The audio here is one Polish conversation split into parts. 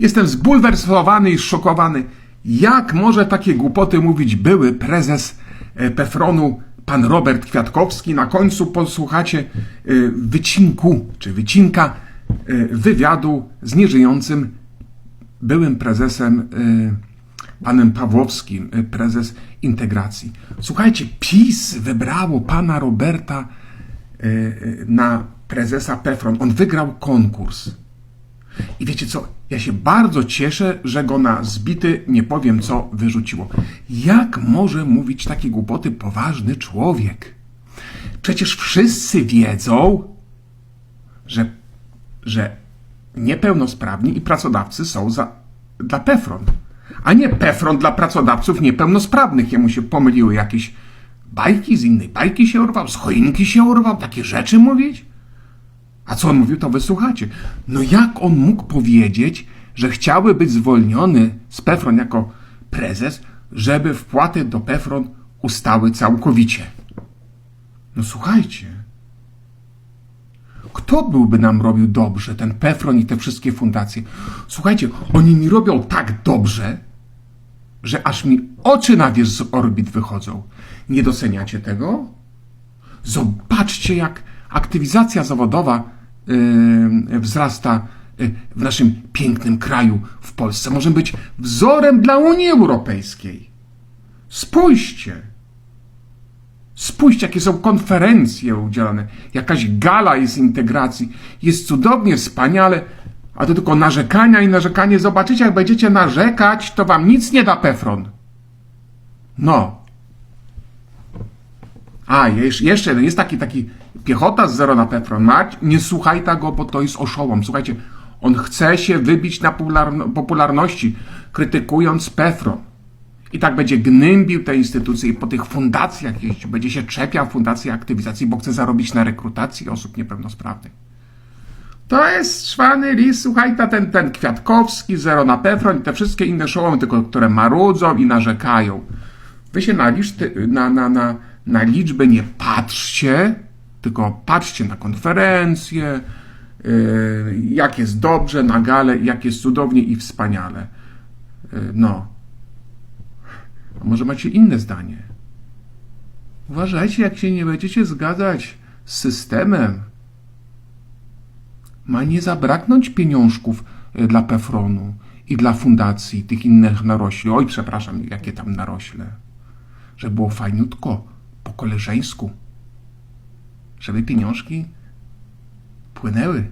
Jestem zbulwersowany i zszokowany. Jak może takie głupoty mówić były prezes e, Pefronu, pan Robert Kwiatkowski? Na końcu posłuchacie e, wycinku, czy wycinka e, wywiadu z nieżyjącym byłym prezesem panem Pawłowskim, prezes integracji. Słuchajcie, PiS wybrało pana Roberta na prezesa Pefron. On wygrał konkurs. I wiecie co? Ja się bardzo cieszę, że go na zbity nie powiem co wyrzuciło. Jak może mówić takie głupoty poważny człowiek? Przecież wszyscy wiedzą, że, że niepełnosprawni i pracodawcy są za, dla PEFRON, a nie PEFRON dla pracodawców niepełnosprawnych. Jemu się pomyliły jakieś bajki, z innej bajki się urwał, z choinki się urwał, takie rzeczy mówić? A co on mówił, to wysłuchacie. No jak on mógł powiedzieć, że chciałby być zwolniony z PEFRON jako prezes, żeby wpłaty do PEFRON ustały całkowicie? No słuchajcie. Kto byłby nam robił dobrze, ten Pefron i te wszystkie fundacje? Słuchajcie, oni mi robią tak dobrze, że aż mi oczy na wierzch z orbit wychodzą. Nie doceniacie tego? Zobaczcie, jak aktywizacja zawodowa wzrasta yy, w naszym pięknym kraju, w Polsce. Możemy być wzorem dla Unii Europejskiej. Spójrzcie. Spójrzcie, jakie są konferencje udzielane. Jakaś gala jest integracji. Jest cudownie, wspaniale. A to tylko narzekania i narzekanie. Zobaczycie, jak będziecie narzekać, to wam nic nie da Pefron. No. A, jeszcze jeden. Jest taki, taki piechota z zero na Pefron. Marć, nie słuchaj tego, bo to jest oszołom. Słuchajcie, on chce się wybić na popularno- popularności, krytykując Pefron. I tak będzie gnębił te instytucje i po tych fundacjach jeździł. Będzie się czepiał fundacji aktywizacji, bo chce zarobić na rekrutacji osób niepełnosprawnych. To jest szwany lis, słuchaj, ta ten, ten Kwiatkowski, Zero na Pefron i te wszystkie inne szołomy, tylko które marudzą i narzekają. Wy się na, liczty, na, na, na, na liczbę nie patrzcie, tylko patrzcie na konferencje, yy, jak jest dobrze, na gale, jak jest cudownie i wspaniale. Yy, no. A może macie inne zdanie? Uważajcie, jak się nie będziecie zgadzać z systemem. Ma nie zabraknąć pieniążków e, dla Pefronu i dla fundacji tych innych narośli. Oj, przepraszam, jakie tam narośle. Żeby było fajniutko, po koleżeńsku. Żeby pieniążki płynęły.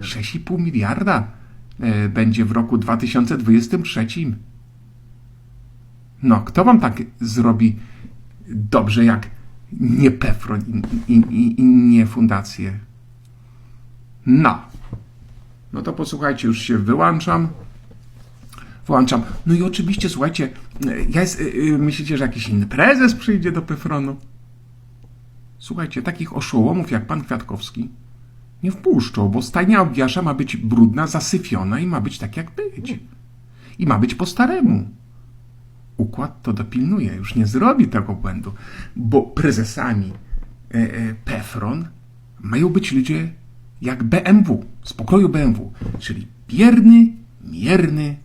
6,5 miliarda e, będzie w roku 2023. No, kto wam tak zrobi dobrze jak nie Pefron i, i, i, i nie fundacje? No. No to posłuchajcie, już się wyłączam. Wyłączam. No i oczywiście, słuchajcie, ja jest, y, myślicie, że jakiś inny prezes przyjdzie do Pefronu? Słuchajcie, takich oszołomów jak pan Kwiatkowski nie wpuszczą, bo stajnia Augiasza ma być brudna, zasyfiona i ma być tak jak być. I ma być po staremu układ to dopilnuje, już nie zrobi tego błędu, bo prezesami e, e, Pefron mają być ludzie jak BMW, z pokroju BMW, czyli bierny, mierny,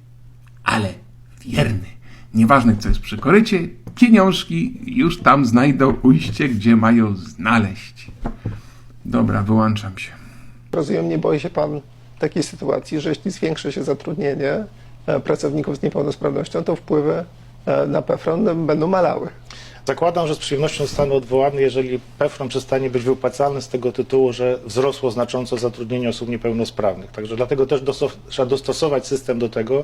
ale wierny. Nieważne, co jest przy korycie, pieniążki już tam znajdą ujście, gdzie mają znaleźć. Dobra, wyłączam się. Rozumiem, nie boi się Pan takiej sytuacji, że jeśli zwiększy się zatrudnienie e, pracowników z niepełnosprawnością, to wpływy e, na PFRON będą malały. Zakładam, że z przyjemnością zostanę odwołany, jeżeli PEFRON przestanie być wypłacalny z tego tytułu, że wzrosło znacząco zatrudnienie osób niepełnosprawnych. Także dlatego też dostof- trzeba dostosować system do tego,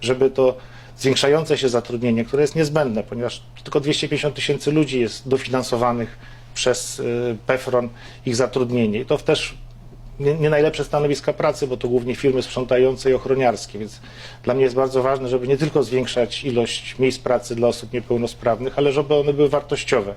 żeby to zwiększające się zatrudnienie, które jest niezbędne, ponieważ tylko 250 tysięcy ludzi jest dofinansowanych przez y, PEFRON ich zatrudnienie. I to też nie, nie najlepsze stanowiska pracy, bo to głównie firmy sprzątające i ochroniarskie, więc dla mnie jest bardzo ważne, żeby nie tylko zwiększać ilość miejsc pracy dla osób niepełnosprawnych, ale żeby one były wartościowe.